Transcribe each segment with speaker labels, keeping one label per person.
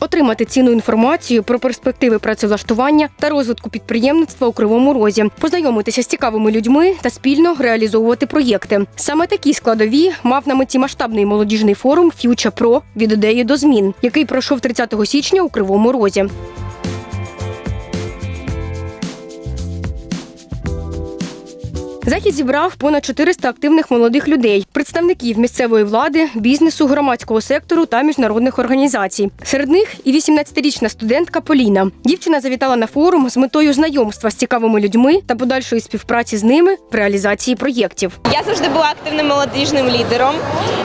Speaker 1: отримати цінну інформацію про перспективи працевлаштування та розвитку підприємництва у Кривому Розі, познайомитися з цікавими людьми та спільно реалізовувати проєкти. Саме такі складові мав на меті масштабний молодіжний форум Future Pro від ідеї до змін, який пройшов 30 січня у Кривому Розі. Захід зібрав понад 400 активних молодих людей, представників місцевої влади, бізнесу, громадського сектору та міжнародних організацій. Серед них і 18-річна студентка Поліна. Дівчина завітала на форум з метою знайомства з цікавими людьми та подальшої співпраці з ними в реалізації проєктів.
Speaker 2: Я завжди була активним молодіжним лідером,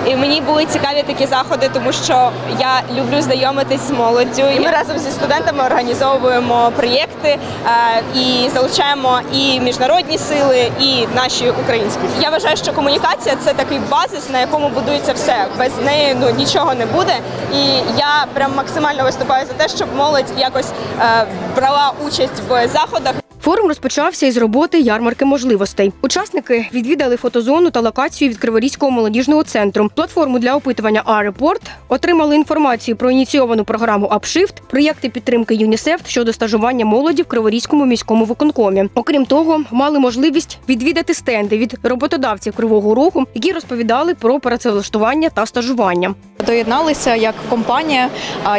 Speaker 2: і мені були цікаві такі заходи, тому що я люблю знайомитись з молоддю. І ми разом зі студентами організовуємо проєкти е, і залучаємо і міжнародні сили, і наші українські. Я вважаю, що комунікація це такий базис, на якому будується все. Без неї ну нічого не буде. І я прям максимально виступаю за те, щоб молодь якось е, брала участь в заходах.
Speaker 1: Форум розпочався із роботи ярмарки можливостей. Учасники відвідали фотозону та локацію від Криворізького молодіжного центру, платформу для опитування А-Репорт, отримали інформацію про ініційовану програму Апшифт, проєкти підтримки ЮНІСЕФ щодо стажування молоді в Криворізькому міському виконкомі. Окрім того, мали можливість відвідати стенди від роботодавців Кривого Рогу, які розповідали про працевлаштування та стажування.
Speaker 3: Доєдналися як компанія,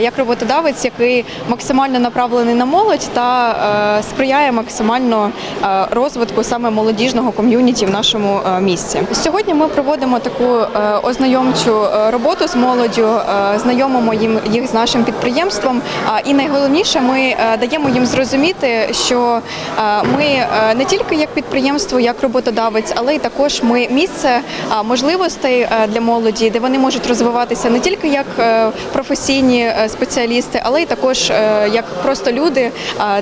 Speaker 3: як роботодавець, який максимально направлений на молодь та е, сприяє максимально е, розвитку саме молодіжного ком'юніті в нашому е, місті. Сьогодні ми проводимо таку ознайомчу роботу з молоддю, знайомимо їм їх з нашим підприємством. І найголовніше, ми даємо їм зрозуміти, що ми не тільки як підприємство, як роботодавець, але й також ми місце можливостей для молоді, де вони можуть розвиватися не тільки як е, професійні е, спеціалісти, але й також е, як просто люди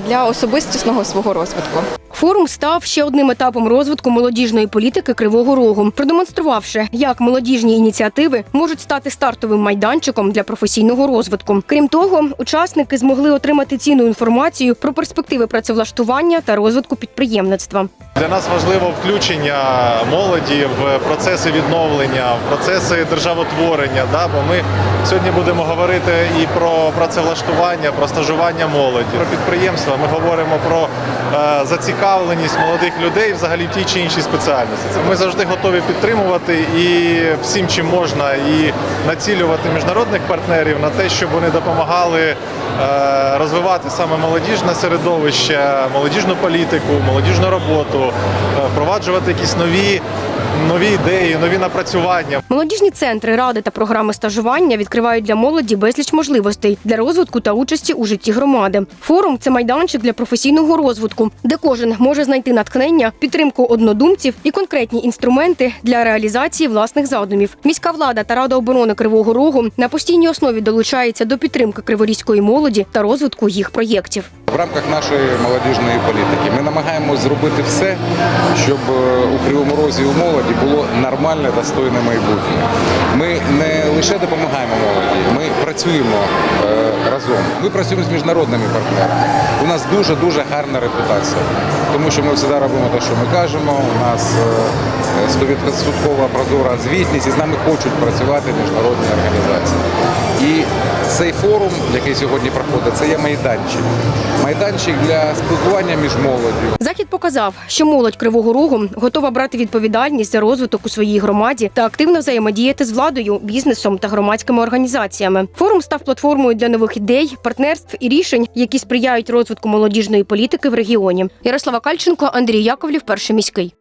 Speaker 3: для особистісного свого розвитку.
Speaker 1: Форум став ще одним етапом розвитку молодіжної політики Кривого Рогу, продемонструвавши, як молодіжні ініціативи можуть стати стартовим майданчиком для професійного розвитку. Крім того, учасники змогли отримати цінну інформацію про перспективи працевлаштування та розвитку підприємництва.
Speaker 4: Для нас важливо включення молоді в процеси відновлення, в процеси державотворення. Да? Бо ми сьогодні будемо говорити і про працевлаштування, про стажування молоді, про підприємства. Ми говоримо про е, зацікавленість молодих людей взагалі в тій чи іншій спеціальності. Ми завжди готові підтримувати і всім, чим можна, і націлювати міжнародних партнерів на те, щоб вони допомагали е, розвивати саме молодіжне середовище, молодіжну політику, молодіжну роботу, впроваджувати якісь нові, нові ідеї, нові напрацювання.
Speaker 1: Молодіжні центри, ради та програми стажування відкривають для молоді безліч можливостей для розвитку та участі у житті громади. Форум це майданчик для професійного розвитку, де кожен може знайти натхнення, підтримку однодумців і конкретні інструменти для реалізації власних задумів. Міська влада та рада оборони Кривого Рогу на постійній основі долучається до підтримки криворізької молоді та розвитку їх проєктів.
Speaker 5: В рамках нашої молодіжної політики ми намагаємось зробити все, щоб е, у Кривому Розі у молоді було нормальне, достойне майбутнє. Ми не лише допомагаємо молоді, ми працюємо е, разом. Ми працюємо з міжнародними партнерами. У нас дуже дуже гарна репутація, тому що ми завжди робимо те, що ми кажемо. У нас е, 100% прозора звітність і з нами хочуть працювати міжнародні організації. І цей форум, який сьогодні проходить, це є майданчик. Майданчик для спілкування між молоддю.
Speaker 1: Захід показав, що молодь Кривого Рогу готова брати відповідальність за розвиток у своїй громаді та активно взаємодіяти з владою, бізнесом та громадськими організаціями. Форум став платформою для нових ідей, партнерств і рішень, які сприяють розвитку молодіжної політики в регіоні. Ярослава Кальченко, Андрій Яковлів, перший міський.